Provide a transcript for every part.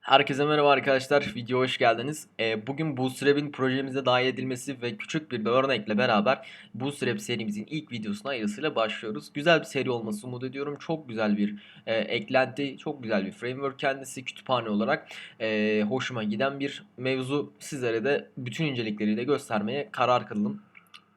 Herkese merhaba arkadaşlar. Video hoş geldiniz. Ee, bugün Bootstrap'in projemize dahil edilmesi ve küçük bir örnekle beraber Bootstrap serimizin ilk videosuna hayırlısıyla başlıyoruz. Güzel bir seri olması umut ediyorum. Çok güzel bir e, eklenti, çok güzel bir framework kendisi kütüphane olarak e, hoşuma giden bir mevzu. Sizlere de bütün incelikleriyle göstermeye karar kıldım.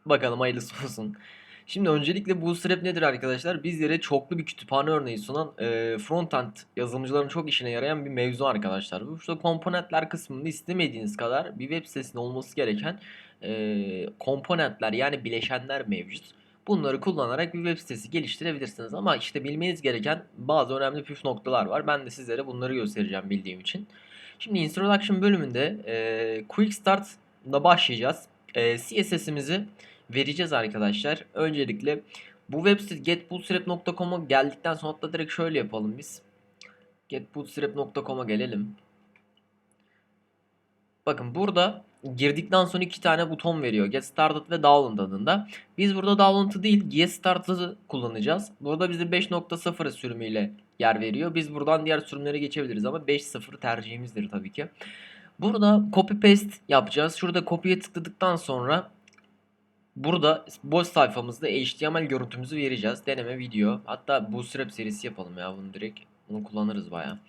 Bakalım hayırlısı olsun. Şimdi öncelikle Bootstrap nedir arkadaşlar? Bizlere çoklu bir kütüphane örneği sunan e, frontend yazılımcıların çok işine yarayan bir mevzu arkadaşlar. Bu işte komponentler kısmında istemediğiniz kadar bir web sitesinde olması gereken e, komponentler yani bileşenler mevcut. Bunları kullanarak bir web sitesi geliştirebilirsiniz. Ama işte bilmeniz gereken bazı önemli püf noktalar var. Ben de sizlere bunları göstereceğim bildiğim için. Şimdi Introduction bölümünde e, Quick Start'la başlayacağız. E, CSS'imizi vereceğiz arkadaşlar. Öncelikle bu web site getbootstrap.com'a geldikten sonra da direkt şöyle yapalım biz. getbootstrap.com'a gelelim. Bakın burada girdikten sonra iki tane buton veriyor. Get Started ve Download adında. Biz burada Download'ı değil Get Started'ı kullanacağız. Burada bize 5.0 sürümüyle yer veriyor. Biz buradan diğer sürümlere geçebiliriz ama 5.0 tercihimizdir tabii ki. Burada copy paste yapacağız. Şurada copy'ye tıkladıktan sonra Burada boş sayfamızda HTML görüntümüzü vereceğiz. Deneme video. Hatta Bootstrap serisi yapalım ya bunu direkt. Bunu kullanırız baya.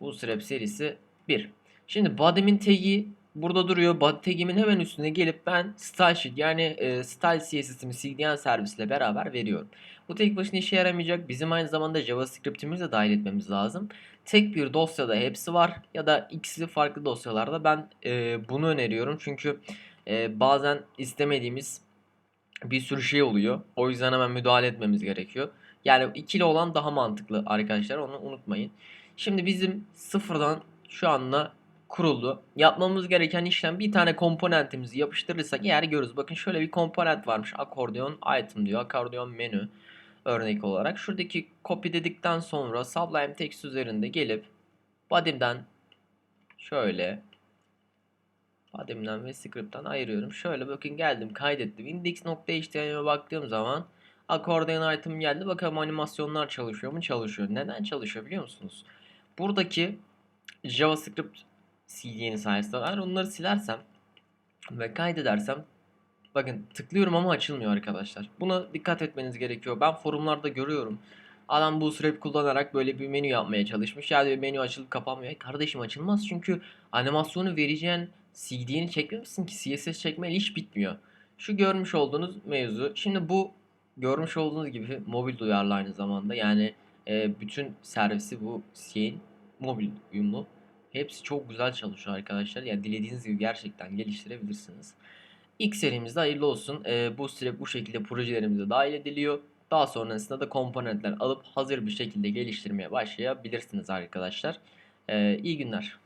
Bootstrap serisi 1. Şimdi body'min tag'i burada duruyor. Body tag'imin hemen üstüne gelip ben style sheet yani e, style CSS'imi CDN servisle beraber veriyorum. Bu tek başına işe yaramayacak. Bizim aynı zamanda JavaScript'imizi de dahil etmemiz lazım. Tek bir dosyada hepsi var ya da ikisi farklı dosyalarda ben e, bunu öneriyorum. Çünkü e, bazen istemediğimiz bir sürü şey oluyor. O yüzden hemen müdahale etmemiz gerekiyor. Yani ikili olan daha mantıklı arkadaşlar onu unutmayın. Şimdi bizim sıfırdan şu anda kuruldu. Yapmamız gereken işlem bir tane komponentimizi yapıştırırsak eğer görürüz. Bakın şöyle bir komponent varmış. Akordeon item diyor. Akordeon menü örnek olarak. Şuradaki copy dedikten sonra Sublime Text üzerinde gelip body'den şöyle Badem'den ve script'ten ayırıyorum. Şöyle bakın geldim kaydettim. Index.html'e baktığım zaman akordeon item geldi. Bakalım animasyonlar çalışıyor mu? Çalışıyor. Neden çalışıyor biliyor musunuz? Buradaki JavaScript CD'nin sayesinde eğer onları silersem ve kaydedersem bakın tıklıyorum ama açılmıyor arkadaşlar. Buna dikkat etmeniz gerekiyor. Ben forumlarda görüyorum. Adam bu süre kullanarak böyle bir menü yapmaya çalışmış. Yani bir menü açılıp kapanmıyor. Kardeşim açılmaz çünkü animasyonu vereceğin CD'ni çekmemişsin ki CSS çekmeyle iş bitmiyor. Şu görmüş olduğunuz mevzu. Şimdi bu görmüş olduğunuz gibi mobil duyarlı aynı zamanda. Yani e, bütün servisi bu şeyin mobil uyumlu. Hepsi çok güzel çalışıyor arkadaşlar. Yani dilediğiniz gibi gerçekten geliştirebilirsiniz. İlk serimizde hayırlı olsun. E, bu süre bu şekilde projelerimize dahil ediliyor. Daha sonrasında da komponentler alıp hazır bir şekilde geliştirmeye başlayabilirsiniz arkadaşlar. E, iyi günler.